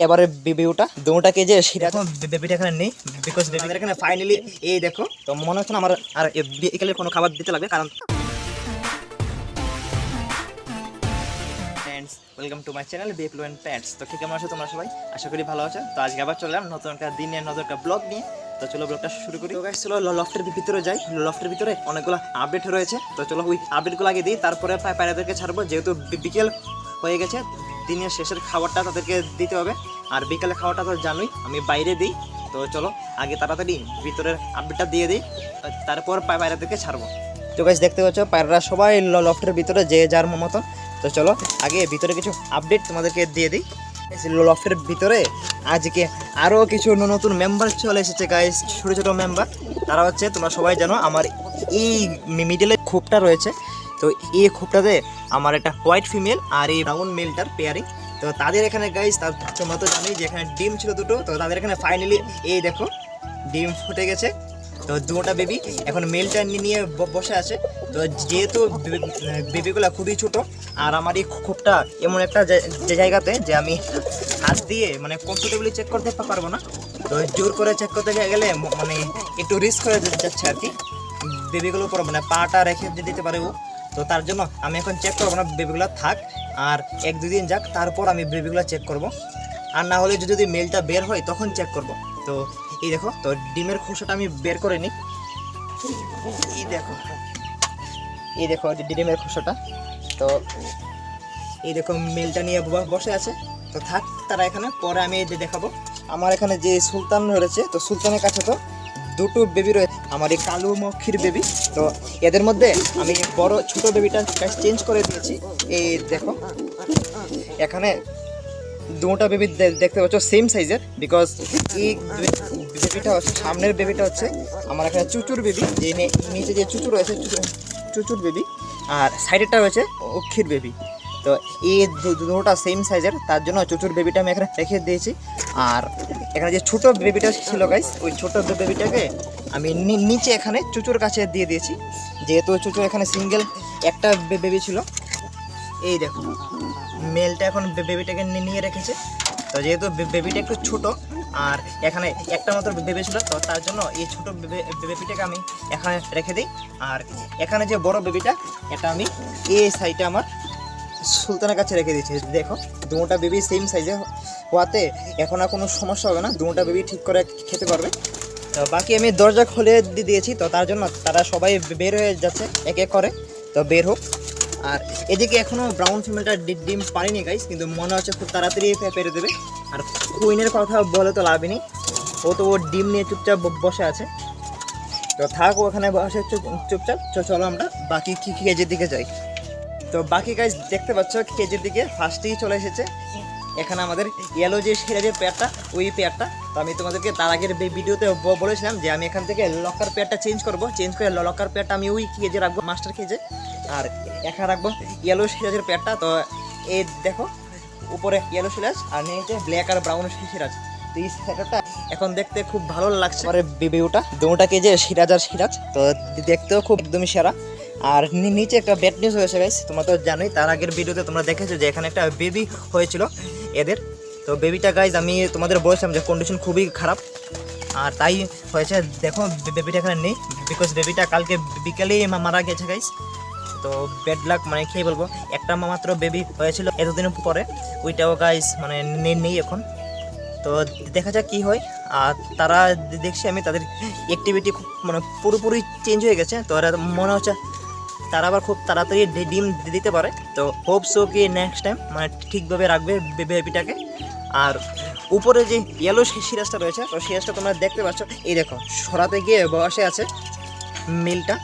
এবারে বেবিটা দুটাকে যে সেটা এখন বেবিটা এখানে নেই বিকজ বেবিদের এখানে ফাইনালি এই দেখো তো মনে হচ্ছে না আমার আর এ বিকেলের কোনো খাবার দিতে লাগবে কারণ ওয়েলকাম টু মাই চ্যানেল বেপলো অ্যান্ড প্যাটস তো কি কেমন আছো তোমরা সবাই? আশা করি ভালো আছো। তো আজকে আবার চললাম নতুন একটা দিনের নতুন একটা ব্লগ নিয়ে। তো চলো ব্লগটা শুরু করি। তো গাইস চলো লফটের ভিতরে যাই। লফটের ভিতরে অনেকগুলো আপডেট রয়েছে। তো চলো ওই আপডেটগুলো আগে দিই তারপরে পায়রাদেরকে ছাড়বো। যেহেতু বিকেল হয়ে গেছে দিনের শেষের খাবারটা তাদেরকে দিতে হবে। আর বিকেলে খাওয়াটা তো জানোই, আমি বাইরে দিই। তো চলো, আগে তাড়াতাড়ি ভিতরের আপডেটটা দিয়ে দিই, তারপর পা- পায়রাদেরকে ছাড়বো। তো গাইস দেখতে পাচ্ছ, পায়রারা সবাই লফটের ভিতরে যে যার মতো। তো চলো, আগে ভিতরে কিছু আপডেট তোমাদেরকে দিয়ে দিই। লফটের ভিতরে আজকে আরও কিছু নতুন মেম্বার চলে এসেছে গাইস ছোটো ছোটো মেম্বার তারা হচ্ছে, তোমরা সবাই জানো, আমার এই মিডিলে খোপটা রয়েছে। তো এই খোপটাতে আমার একটা হোয়াইট ফিমেল আর এই ব্রাউন মেলটার পেয়ারিং তো তাদের এখানে গাইস তার তোমরা তো জানোই যে এখানে ডিম ছিল দুটো, তো তাদের এখানে ফাইনালি এই দেখো, ডিম ফুটে গেছে। তো দুটা বেবি এখন মেলটা নিয়ে বসে আছে। তো যেহেতু বেবিগুলো খুবই ছোট, আর আমার এই খোপটা এমন একটা জায়গাতে যে আমি হাত দিয়ে মানে কমফোর্টেবলি চেক করতে পারব না। তো জোর করে চেক করতে গেলে মানে একটু রিস্ক হয়ে যাচ্ছে আর কি। বেবিগুলোর উপর মানে পাটা রেখে দিতে পারে ও। তো তার জন্য আমি এখন চেক করব না বেবিগুলো থাক। আর এক দুদিন যাক, তারপর আমি বেবিগুলো চেক করব। আর না হলে যদি মেলটা বের হয়, তখন চেক করব। তো এই দেখো, তো ডিমের খোসাটা আমি বের করে নিই। এই দেখো এই দেখো ডিমের খোসাটা। তো এই দেখো মেলটা নিয়ে বসে আছে। তো থাক তারা এখানে, পরে আমি দেখাবো। আমার এখানে যে সুলতান রয়েছে, তো সুলতানের কাছে তো দুটো বেবি রয়েছে। আমার এই কালো মক্ষীর বেবি তো এদের মধ্যে আমি বড়, ছোট বেবিটা চেঞ্জ করে দিয়েছি। এই দেখো। এখানে দুটা বেবি দেখতে পাচ্ছ সেম সাইজের বিকজ এই বেবিটা হচ্ছে, সামনের বেবিটা হচ্ছে আমার এখানে চুচুর বেবি যে নিচে যে চুচুর রয়েছে চুচুর বেবি আর সাইডেরটা রয়েছে অক্ষীর বেবি তো এই দু- দুটোটা সেম সাইজের তার জন্য চুচুর বেবিটা আমি এখানে রেখে দিয়েছি। আর এখানে যে ছোট বেবিটা ছিল গাইস ওই ছোট বেবিটাকে আমি নিচে এখানে চুচুর কাছে দিয়ে দিয়েছি। যেহেতু চুচুর এখানে সিঙ্গেল একটা বেবি ছিল। এই দেখো মেলটা এখন বেবিটাকে নিয়ে রেখেছে। তো যেহেতু বেবিটা একটু ছোট, আর এখানে একটা মাত্র বেবি ছিল, তো তার জন্য এই ছোট বেবে- বেবিটাকে আমি এখানে রেখে দিই। আর এখানে যে বড় বেবিটা এটা আমি এই সাইডে আমার সুলতানের কাছে রেখে দিয়েছি। দেখো দুটা বেবি সেম সাইজে হওয়াতে এখন আর কোনো সমস্যা হবে না দুটা বেবি ঠিক করে খেতে পারবে। তো বাকি আমি দরজা খুলে দিয়ে দিয়েছি, তো তার জন্য তারা সবাই বের হয়ে যাচ্ছে, এক এক করে। তো বের হোক। আর এদিকে এখনও ব্রাউন ফিমেলটা ডিম পারিনি গাইস কিন্তু মনে হচ্ছে খুব তাড়াতাড়ি পেরে দেবে। আর কুইনের কথা বলে তো লাভই নেই। ও তো ওর ডিম নিয়ে চুপচাপ বসে আছে। তো থাক, ওখানে বসে চুপ- চুপচাপ। চলো আমরা বাকি কি কি দিকে যাই। তো বাকি গাইস দেখতে পাচ্ছ কেজির দিকে ফার্স্টেই চলে এসেছে। এখানে আমাদের ইয়েলো যে সেরা যে পেয়ারটা ওই পেয়ারটা তো আমি তোমাদেরকে তার আগের ভিডিওতে বলেছিলাম যে আমি এখান থেকে লকার পেয়ারটা চেঞ্জ করব। চেঞ্জ করে লকার পেয়ারটা আমি ওই কেজে রাখব মাস্টার কেজে আর এখানে রাখব ইয়েলো সিরাজের পেয়ারটা তো এই দেখো, উপরে ইয়েলো সিরাজ আর নিচে ব্ল্যাক আর ব্রাউন সিরাজ। তো এই সেটাটা এখন দেখতে খুব ভালো লাগছে। পরে বেবিউটা দুটা কেজে সিরাজ আর সিরাজ। তো দেখতেও খুব একদমই সেরা। আর নিচে একটা ব্যাড নিউজ হয়েছে গাইস তোমরা তো জানোই, তার আগের ভিডিওতে তোমরা দেখেছ যে এখানে একটা বেবি হয়েছিল এদের। তো বেবিটা গাইজ আমি তোমাদের বলেছিলাম যে কন্ডিশন খুবই খারাপ। আর তাই হয়েছে, দেখো বেবিটা এখানে নেই বিকজ বেবিটা কালকে বিকেলেই মারা গেছে গাইস তো ব্যাড লাক মানে খেয়ে বলব, একটা মাত্র বেবি হয়েছিল এতদিন পরে, ওইটাও গাইস মানে নেই এখন। তো দেখা যাক কী হয়। আর তারা দেখছি আমি, তাদের অ্যাক্টিভিটি খুব মানে পুরোপুরি চেঞ্জ হয়ে গেছে, তো মনে হচ্ছে তারা আবার খুব তাড়াতাড়ি ডিম দিতে পারে। তো হোপ সো কি নেক্সট টাইম মানে ঠিকভাবে রাখবে বেবিটাকে আর উপরে যে ইয়েলো সিরাজটা রয়েছে, তো সিরাজটা তোমরা দেখতে পাচ্ছ। এই দেখো, সরাতে গিয়ে বসে আছে মিলটা।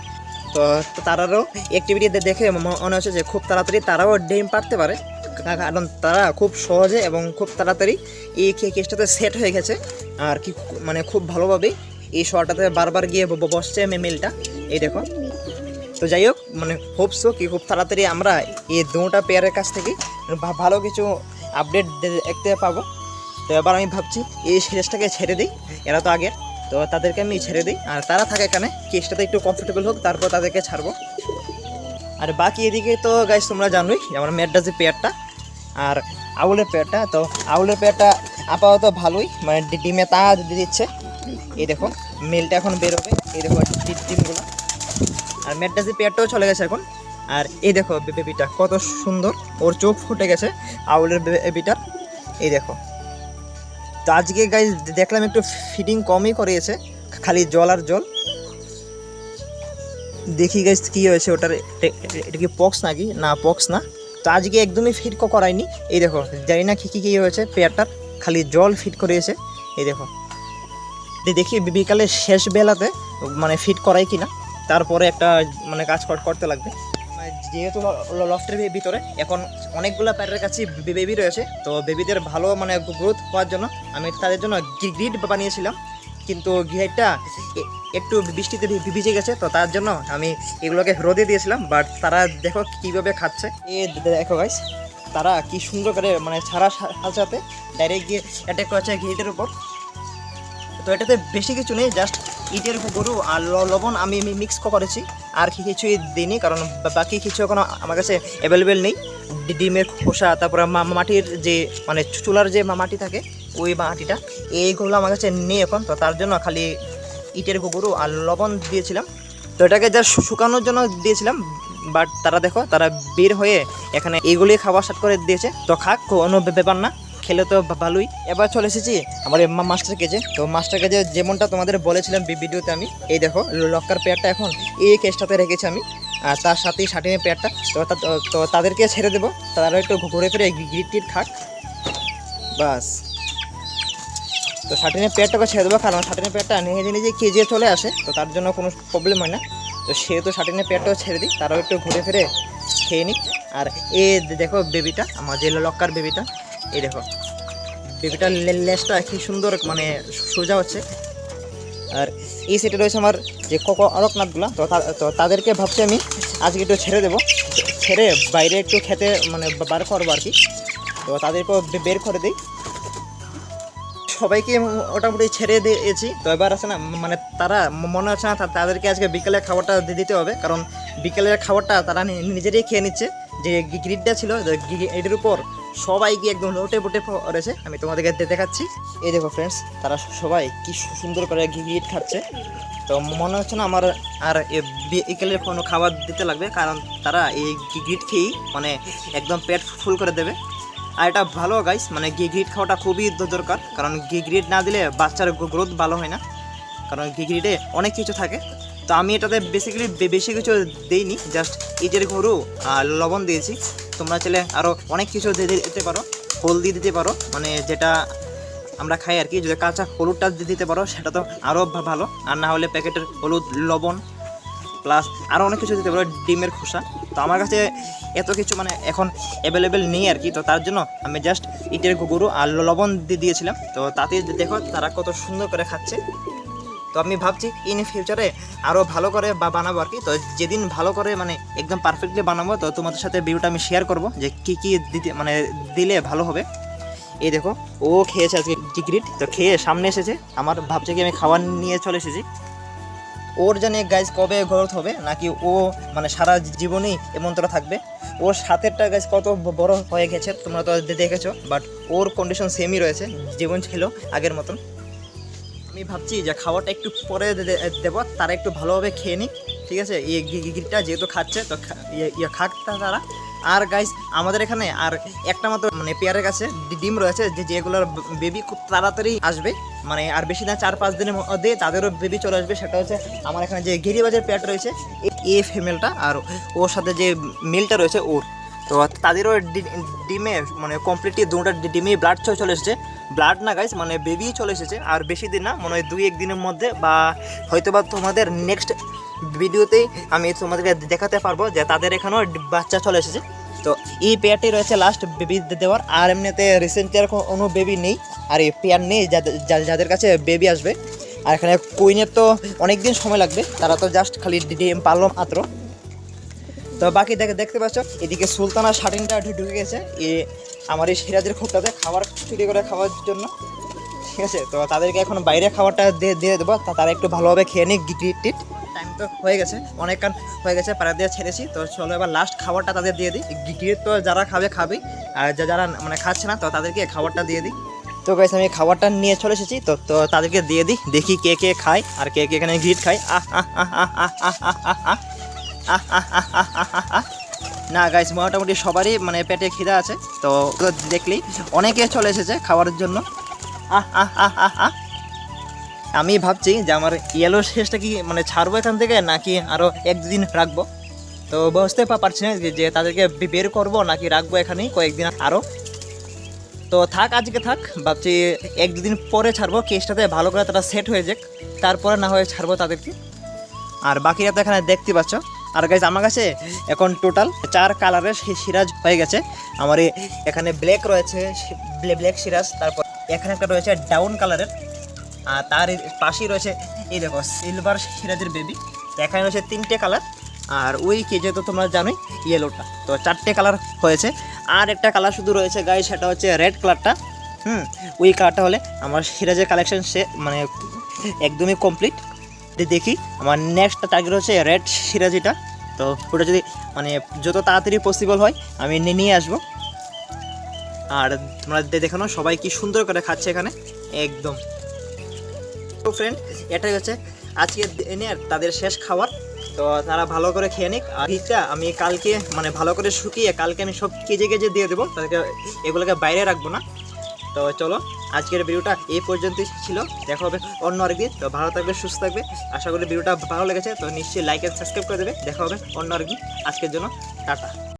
তো তারারও অ্যাক্টিভিটি দেখে মনে হচ্ছে যে খুব তাড়াতাড়ি তারাও ডিম পারতে পারে। কারণ তারা খুব সহজে এবং খুব তাড়াতাড়ি এই কেসটাতে সেট হয়ে গেছে। আর কি মানে খুব ভালোভাবেই এই শহরটাতে বারবার গিয়ে বসছে মে- মিলটা। এই দেখো তো যাই হোক মানে হোপসো কি খুব তাড়াতাড়ি আমরা এই দুটা পেয়ারের কাছ থেকে ভালো কিছু আপডেট দেখতে পাবো। তো এবার আমি ভাবছি এই সিরিজটাকে ছেড়ে দিই, এরা তো আগের। তো তাদেরকে আমি ছেড়ে দিই, আর তারা থাকে এখানে কেসটাতে একটু কমফোর্টেবল হোক, তারপর তাদেরকে ছাড়বো। আর বাকি এদিকে তো গাইস তোমরা জানোই, আমার ম্যাডটা যে পেয়ারটা আর আউলের পেয়ারটা তো আউলের পেয়ারটা আপাতত ভালোই মানে ডিমে তা দিচ্ছে। এই দেখো মেলটা এখন বেরোবে। এই দেখো ডিমগুলো। আর মেটটাসি পেয়ারটাও চলে গেছে এখন। আর এই দেখো বেবিটা কত সুন্দর। ওর চোখ ফুটে গেছে আউলের বে- বেবিটার এই দেখো। তো আজকে গাই দেখলাম একটু ফিডিং কমই করিয়েছে, খালি জল আর জল। দেখি গাইস কী হয়েছে ওটার, এটা কি পক্স নাকি? না পক্স না। তো আজকে একদমই ফিট করায়নি। এই দেখো, জানি না কী কী, কি হয়েছে পেয়ারটার খালি জল ফিট করিয়েছে। এই দেখো। দেখি বিকালে শেষ বেলাতে মানে ফিট করাই কিনা। তারপরে একটা মানে কাজ করতে লাগবে। মানে যেহেতু লফটের ভিতরে, এখন অনেকগুলো প্যাটের কাছে বেবি রয়েছে। তো বেবিদের ভালো মানে গ্রোথ হওয়ার জন্য আমি তাদের জন্য গ্রিড বানিয়েছিলাম। কিন্তু গ্রিডটা একটু বৃষ্টিতে ভিজে গেছে, তো তার জন্য আমি এগুলোকে রোদে দিয়েছিলাম। বাট তারা দেখো কীভাবে খাচ্ছে। এ দেখো গাইস তারা কি সুন্দর করে মানে ছাড়া সাথে ডাইরেক্ট গিয়ে অ্যাটাক করেছে গ্রিডের উপর। তো এটাতে বেশি কিছু নেই জাস্ট ইটের গরু আর লবণ আমি মিক্স করেছি। আর কিছুই দিইনি, কারণ বাকি কিছু এখনও আমার কাছে অ্যাভেলেবেল নেই। ডিমের খোসা, তারপরে মাটির যে মানে চুলার যে মাটি থাকে, ওই মাটিটা, এইগুলো আমার কাছে নেই এখন। তো তার জন্য খালি ইটের গরু আর লবণ দিয়েছিলাম। তো এটাকে যা শুকানোর জন্য দিয়েছিলাম বাট তারা দেখো, তারা বের হয়ে এখানে এইগুলি খাবার স্টার্ট করে দিয়েছে। তো খাক, কোনো ব্যাপার না। খেলে তো ভালোই। এবার চলে এসেছি আমার মাস্টার কেজে তো মাস্টার কেজে যেমনটা তোমাদের বলেছিলাম ভিডিওতে আমি, এই দেখো লক্কার পেয়ারটা এখন এই কেসটাতে রেখেছি আমি। আর তার সাথেই শাটিনের পেয়ারটা তো তো- তো তাদেরকে ছেড়ে দেবো। তারা একটু ঘুরে ফিরে গিট টিট খাক। বাস। তো শাটিনের পেয়ারটাকে ছেড়ে দেবো, কারণ শাটিনের পেয়ারটা নিজে নিজে কেজে চলে আসে, তো তার জন্য কোনো প্রবলেম হয় না। তো সেহেতু শাটিনের পেয়ারটাও ছেড়ে দিই তারাও একটু ঘুরে ফিরে খেয়ে নিক। আর এ দেখো বেবিটা আমার যে লক্কার বেবিটা এই দেখো। বেবিটার লে- লেজটা কি সুন্দর মানে সোজা হচ্ছে। আর এই সেটে রয়েছে আমার যে কক অরকনাথগুলো তো তো তাদেরকে ভাবছি আমি আজকে একটু ছেড়ে দেবো। ছেড়ে বাইরে একটু খেতে মানে বার করব আর কি। তো তাদেরকেও বের করে দিই। সবাইকে মোটামুটি ছেড়ে দিয়েছি। তো এবার আছে না মানে তারা মনে হচ্ছে না তাদেরকে আজকে বিকেলে খাবারটা দিতে হবে। কারণ বিকেলের খাবারটা তারা নিজেরাই খেয়ে নিচ্ছে। যে গ্রিডটা ছিল এটার উপর সবাই কি একদম লোটে বোটে পড়েছে। আমি তোমাদেরকে দেখাচ্ছি। এই দেখো ফ্রেন্ডস তারা সবাই কি সুন্দর করে গ্রিড খাচ্ছে। তো মনে হচ্ছে না আমার আর এ বিকেলে কোনো খাবার দিতে লাগবে, কারণ তারা এই গ্রিড খেয়েই মানে একদম পেট ফুল করে দেবে। আর এটা ভালো গাইস মানে ঘি গ্রিড খাওয়াটা খুবই দরকার। কারণ ঘি গ্রিড না দিলে বাচ্চার গ্রোথ ভালো হয় না। কারণ ঘি গ্রিডে অনেক কিছু থাকে। তো আমি এটাতে বেসিক্যালি বেশি কিছু দেইনি জাস্ট ইজের গরু আর লবণ দিয়েছি। তোমরা চাইলে আরও অনেক কিছু দিতে পারো হলদি দিতে পারো। মানে যেটা আমরা খাই আর কি যদি কাঁচা হলুদটা দিতে পারো, সেটা তো আরও ভালো। আর না হলে প্যাকেটের হলুদ, লবণ, প্লাস আরও অনেক কিছু দিতে পারো, ডিমের খোসা। তো আমার কাছে এত কিছু মানে এখন অ্যাভেলেবেল নেই আর কি। তো তার জন্য আমি জাস্ট ইটের গরু আর লবণ দিয়ে দিয়েছিলাম। তো তাতে দেখো তারা কত সুন্দর করে খাচ্ছে। তো আমি ভাবছি ইন ফিউচারে আরও ভালো করে বা বানাবো আর কি। তো যেদিন ভালো করে মানে একদম পারফেক্টলি বানাবো, তো তোমাদের সাথে ভিডিওটা আমি শেয়ার করব যে কী কী দিতে মানে দিলে ভালো হবে। এই দেখো, ও খেয়েছে আজকে টিকিট তো খেয়ে সামনে এসেছে। আমার ভাবছে কি আমি খাবার নিয়ে চলে এসেছি। ওর জানে গাইজ কবে গ্রোথ হবে, নাকি ও মানে সারা জীবনেই এমন তোরা থাকবে। ওর সাতেরটা গাছ কত বড় হয়ে গেছে, তোমরা তো দেখেছ বাট ওর কন্ডিশন সেমই রয়েছে জীবন ছিল আগের মতন। আমি ভাবছি যে খাবারটা একটু পরে দেবো, তারা একটু ভালোভাবে খেয়ে নিক, ঠিক আছে? এই গিরিটা যেহেতু খাচ্ছে, তো ইয়ে- ইয়ে খাক তারা। আর গাইস আমাদের এখানে আর একটা মাত্র মানে পেয়ারের কাছে ডিম রয়েছে, যে যেগুলোর বেবি খুব তাড়াতাড়ি আসবে। মানে আর বেশি না চার পাঁচ দিনের মধ্যে তাদেরও বেবি চলে আসবে। সেটা হচ্ছে আমার এখানে যে গিরিবাজের পেয়ারটা রয়েছে, এ- ফিমেলটা আর ওর সাথে যে মেলটা রয়েছে, ওর। তো তাদেরও ডিমে মানে কমপ্লিটলি দুটা ডিমে ব্লাড চলে এসেছে। ব্লাড না গাইস মানে বেবি চলে এসেছে। আর বেশি দিন না, মনে হয় দুই, এক দিনের মধ্যে বা হয়তো বা তোমাদের নেক্সট ভিডিওতেই আমি তোমাদেরকে দেখাতে পারব যে তাদের এখানেও বাচ্চা চলে এসেছে। তো এই পেয়ারটি রয়েছে লাস্ট বেবি দেওয়ার, আর এমনিতে রিসেন্টলি আর কোনো বেবি নেই। আর এই পেয়ার নেই যাদের যাদের কাছে বেবি আসবে। আর এখানে কুইনের তো অনেক দিন সময় লাগবে, তারা তো জাস্ট খালি ডিম পারল মাত্র। তো বাকি দেখে দেখতে পাচ্ছ, এদিকে সুলতানা শাটিনটা ঢুকে গেছে। এ আমার এই সিরাজের খোপটাতে খাবার চুরি করে খাওয়ার জন্য। ঠিক আছে? তো তাদেরকে এখন বাইরে খাবারটা দিয়ে দিয়ে দেবো। তারা একটু ভালোভাবে খেয়ে নিক, গিট টিট টাইম তো হয়ে গেছে। অনেক কান হয়ে গেছে, পাড়া দিয়ে ছেড়েছি। তো চলো এবার লাস্ট খাবারটা তাদের দিয়ে দিই। গিট তো যারা খাবে, খাবেই। আর যারা মানে খাচ্ছে না, তো তাদেরকে খাবারটা দিয়ে দিই। তো গাইস আমি খাবারটা নিয়ে চলে এসেছি। তো তো তাদেরকে দিয়ে দিই। দেখি কে কে খায় আর কে কে এখানে গিট খায়। আহ আহ আহ আহ আহ আহ আহ আহ। না গাইস মোটামুটি সবারই মানে পেটে খিদা আছে, তো দেখলেই অনেকে চলে এসেছে খাওয়ার জন্য। আমি ভাবছি যে আমার ইয়েলো শেষটা কি মানে ছাড়বো এখান থেকে, নাকি আরও এক দুদিন রাখব? তো বুঝতে পারছি না যে তাদেরকে বের করব, নাকি রাখব এখানেই কয়েকদিন আরও তো থাক, আজকে থাক, ভাবছি এক দুদিন পরে ছাড়বো কেসটাতে ভালো করে তারা সেট হয়ে যাক, তারপরে না হয়ে ছাড়বো তাদেরকে। আর বাকিরা তো এখানে দেখতে পাচ্ছ আর গাইজ আমার কাছে এখন টোটাল চার কালারের সিরাজ হয়ে গেছে। আমার এখানে ব্ল্যাক রয়েছে ব্ল্যাক সিরাজ, তারপর এখানে একটা রয়েছে ডাউন কালারের আর তার পাশেই রয়েছে, এই দেখো সিলভার সিরাজের বেবি এখানে রয়েছে তিনটে কালার আর ওই কেজে তো তোমরা জানোই ইয়েলোটা তো চারটে কালার হয়েছে। আর একটা কালার শুধু রয়েছে গায়ে সেটা হচ্ছে রেড কালারটা হুম, ওই কালারটা হলে আমার সিরাজের কালেকশন সে মানে একদমই কমপ্লিট দেখি, আমার নেক্সট টার্গেট হচ্ছে রেড সিরাজিটা। তো ওটা যদি মানে যত তাড়াতাড়ি পসিবল হয়, আমি নিয়ে আসব। আর তোমরা দেখানো সবাই কি সুন্দর করে খাচ্ছে এখানে। একদম। তো ফ্রেন্ড এটাই হচ্ছে আজকে দিনের তাদের শেষ খাবার। তো তারা ভালো করে খেয়ে নিক। আর এইটা আমি কালকে মানে ভালো করে শুকিয়ে, কালকে আমি সব কেজে কেজে দিয়ে দেবো। তাদেরকে, এগুলোকে বাইরে রাখব না। তো চলো, আজকের ভিডিওটা এই পর্যন্তই ছিল। দেখা হবে অন্য আরেকদিন। তো ভালো থাকবে, সুস্থ থাকবে। আশা করি ভিডিওটা ভালো লেগেছে। তো নিশ্চয়ই লাইক অ্যান্ড সাবস্ক্রাইব করে দেবে। দেখা হবে অন্য আরেকদিন। আজকের জন্য টাটা।